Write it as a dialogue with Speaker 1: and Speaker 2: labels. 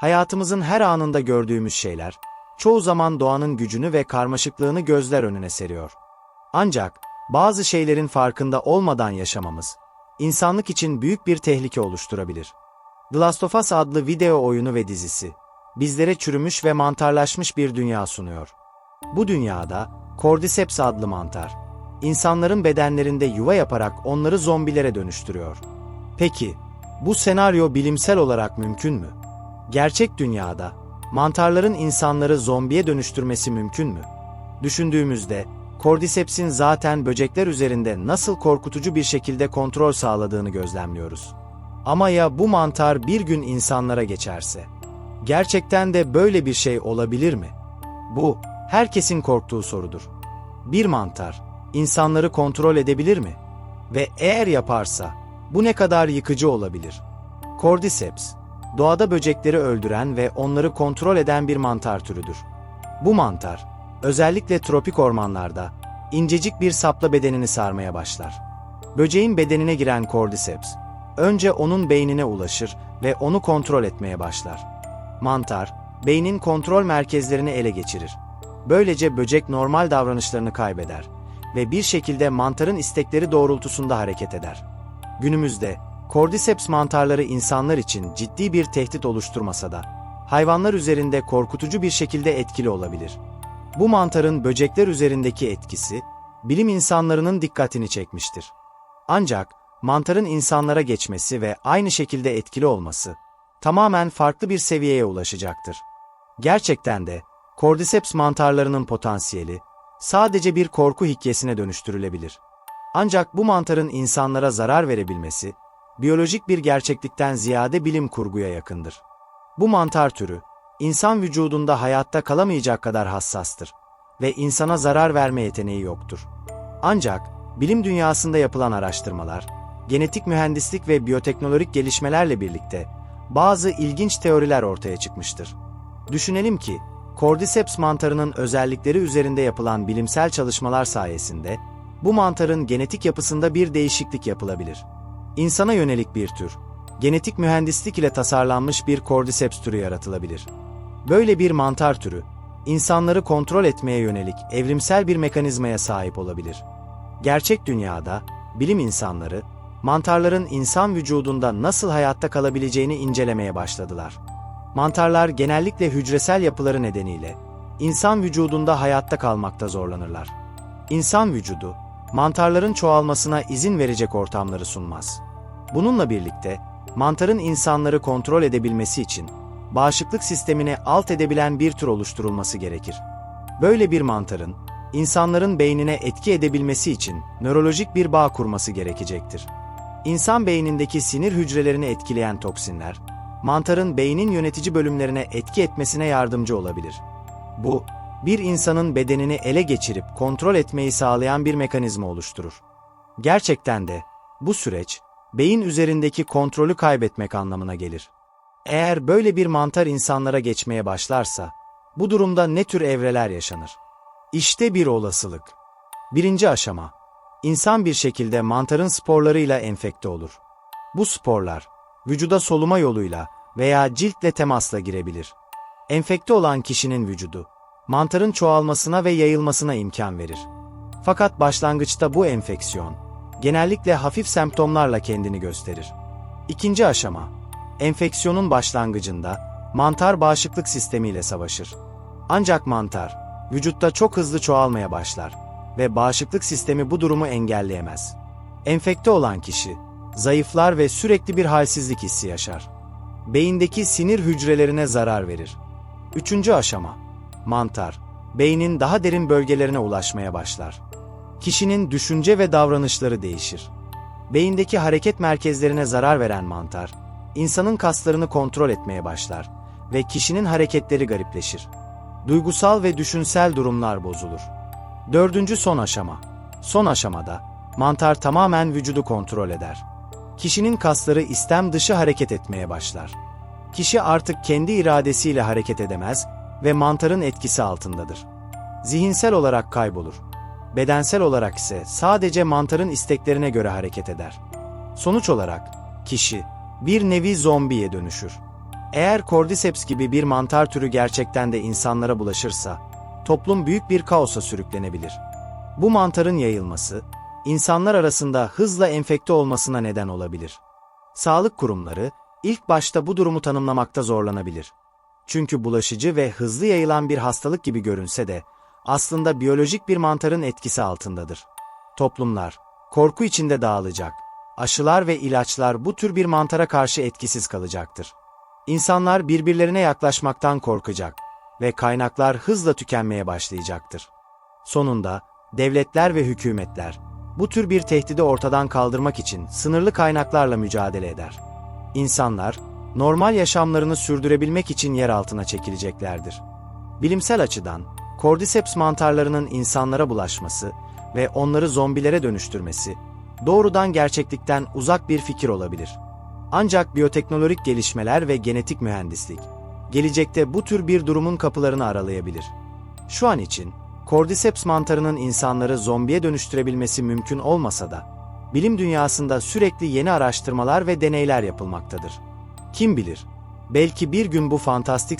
Speaker 1: Hayatımızın her anında gördüğümüz şeyler, çoğu zaman doğanın gücünü ve karmaşıklığını gözler önüne seriyor. Ancak bazı şeylerin farkında olmadan yaşamamız, insanlık için büyük bir tehlike oluşturabilir. The Last of Us adlı video oyunu ve dizisi, bizlere çürümüş ve mantarlaşmış bir dünya sunuyor. Bu dünyada Cordyceps adlı mantar, insanların bedenlerinde yuva yaparak onları zombilere dönüştürüyor. Peki, bu senaryo bilimsel olarak mümkün mü? Gerçek dünyada mantarların insanları zombiye dönüştürmesi mümkün mü? Düşündüğümüzde Cordyceps'in zaten böcekler üzerinde nasıl korkutucu bir şekilde kontrol sağladığını gözlemliyoruz. Ama ya bu mantar bir gün insanlara geçerse? Gerçekten de böyle bir şey olabilir mi? Bu, herkesin korktuğu sorudur. Bir mantar, insanları kontrol edebilir mi? Ve eğer yaparsa, bu ne kadar yıkıcı olabilir? Cordyceps, doğada böcekleri öldüren ve onları kontrol eden bir mantar türüdür. Bu mantar, özellikle tropik ormanlarda, incecik bir sapla bedenini sarmaya başlar. Böceğin bedenine giren Cordyceps, önce onun beynine ulaşır ve onu kontrol etmeye başlar. Mantar, beynin kontrol merkezlerini ele geçirir. Böylece böcek normal davranışlarını kaybeder ve bir şekilde mantarın istekleri doğrultusunda hareket eder. Günümüzde Cordyceps mantarları insanlar için ciddi bir tehdit oluşturmasa da hayvanlar üzerinde korkutucu bir şekilde etkili olabilir. Bu mantarın böcekler üzerindeki etkisi bilim insanlarının dikkatini çekmiştir. Ancak mantarın insanlara geçmesi ve aynı şekilde etkili olması tamamen farklı bir seviyeye ulaşacaktır. Gerçekten de Cordyceps mantarlarının potansiyeli sadece bir korku hikayesine dönüştürülebilir. Ancak bu mantarın insanlara zarar verebilmesi, biyolojik bir gerçeklikten ziyade bilim kurguya yakındır. Bu mantar türü, insan vücudunda hayatta kalamayacak kadar hassastır ve insana zarar verme yeteneği yoktur. Ancak bilim dünyasında yapılan araştırmalar, genetik mühendislik ve biyoteknolojik gelişmelerle birlikte bazı ilginç teoriler ortaya çıkmıştır. Düşünelim ki, Cordyceps mantarının özellikleri üzerinde yapılan bilimsel çalışmalar sayesinde bu mantarın genetik yapısında bir değişiklik yapılabilir. İnsana yönelik bir tür, genetik mühendislik ile tasarlanmış bir Cordyceps türü yaratılabilir. Böyle bir mantar türü, insanları kontrol etmeye yönelik evrimsel bir mekanizmaya sahip olabilir. Gerçek dünyada, bilim insanları, mantarların insan vücudunda nasıl hayatta kalabileceğini incelemeye başladılar. Mantarlar genellikle hücresel yapıları nedeniyle insan vücudunda hayatta kalmakta zorlanırlar. İnsan vücudu, mantarların çoğalmasına izin verecek ortamları sunmaz. Bununla birlikte, mantarın insanları kontrol edebilmesi için bağışıklık sistemini alt edebilen bir tür oluşturulması gerekir. Böyle bir mantarın, insanların beynine etki edebilmesi için nörolojik bir bağ kurması gerekecektir. İnsan beynindeki sinir hücrelerini etkileyen toksinler, mantarın beynin yönetici bölümlerine etki etmesine yardımcı olabilir. Bu, bir insanın bedenini ele geçirip kontrol etmeyi sağlayan bir mekanizma oluşturur. Gerçekten de bu süreç, beyin üzerindeki kontrolü kaybetmek anlamına gelir. Eğer böyle bir mantar insanlara geçmeye başlarsa, bu durumda ne tür evreler yaşanır? İşte bir olasılık. Birinci aşama, insan bir şekilde mantarın sporlarıyla enfekte olur. Bu sporlar, vücuda soluma yoluyla veya ciltle temasla girebilir. Enfekte olan kişinin vücudu, mantarın çoğalmasına ve yayılmasına imkan verir. Fakat başlangıçta bu enfeksiyon, genellikle hafif semptomlarla kendini gösterir. İkinci aşama, enfeksiyonun başlangıcında mantar bağışıklık sistemiyle savaşır. Ancak mantar, vücutta çok hızlı çoğalmaya başlar ve bağışıklık sistemi bu durumu engelleyemez. Enfekte olan kişi, zayıflar ve sürekli bir halsizlik hissi yaşar. Beyindeki sinir hücrelerine zarar verir. Üçüncü aşama, mantar, beynin daha derin bölgelerine ulaşmaya başlar. Kişinin düşünce ve davranışları değişir. Beyindeki hareket merkezlerine zarar veren mantar, insanın kaslarını kontrol etmeye başlar ve kişinin hareketleri garipleşir. Duygusal ve düşünsel durumlar bozulur. Dördüncü son aşama. Son aşamada, mantar tamamen vücudu kontrol eder. Kişinin kasları istem dışı hareket etmeye başlar. Kişi artık kendi iradesiyle hareket edemez ve mantarın etkisi altındadır. Zihinsel olarak kaybolur. Bedensel olarak ise sadece mantarın isteklerine göre hareket eder. Sonuç olarak kişi bir nevi zombiye dönüşür. Eğer Cordyceps gibi bir mantar türü gerçekten de insanlara bulaşırsa, toplum büyük bir kaosa sürüklenebilir. Bu mantarın yayılması, insanlar arasında hızla enfekte olmasına neden olabilir. Sağlık kurumları, ilk başta bu durumu tanımlamakta zorlanabilir. Çünkü bulaşıcı ve hızlı yayılan bir hastalık gibi görünse de, aslında biyolojik bir mantarın etkisi altındadır. Toplumlar, korku içinde dağılacak. Aşılar ve ilaçlar bu tür bir mantara karşı etkisiz kalacaktır. İnsanlar birbirlerine yaklaşmaktan korkacak ve kaynaklar hızla tükenmeye başlayacaktır. Sonunda, devletler ve hükümetler, bu tür bir tehdidi ortadan kaldırmak için sınırlı kaynaklarla mücadele eder. İnsanlar, normal yaşamlarını sürdürebilmek için yer altına çekileceklerdir. Bilimsel açıdan, Cordyceps mantarlarının insanlara bulaşması ve onları zombilere dönüştürmesi, doğrudan gerçeklikten uzak bir fikir olabilir. Ancak biyoteknolojik gelişmeler ve genetik mühendislik, gelecekte bu tür bir durumun kapılarını aralayabilir. Şu an için, Cordyceps mantarının insanları zombiye dönüştürebilmesi mümkün olmasa da, bilim dünyasında sürekli yeni araştırmalar ve deneyler yapılmaktadır. Kim bilir, belki bir gün bu fantastik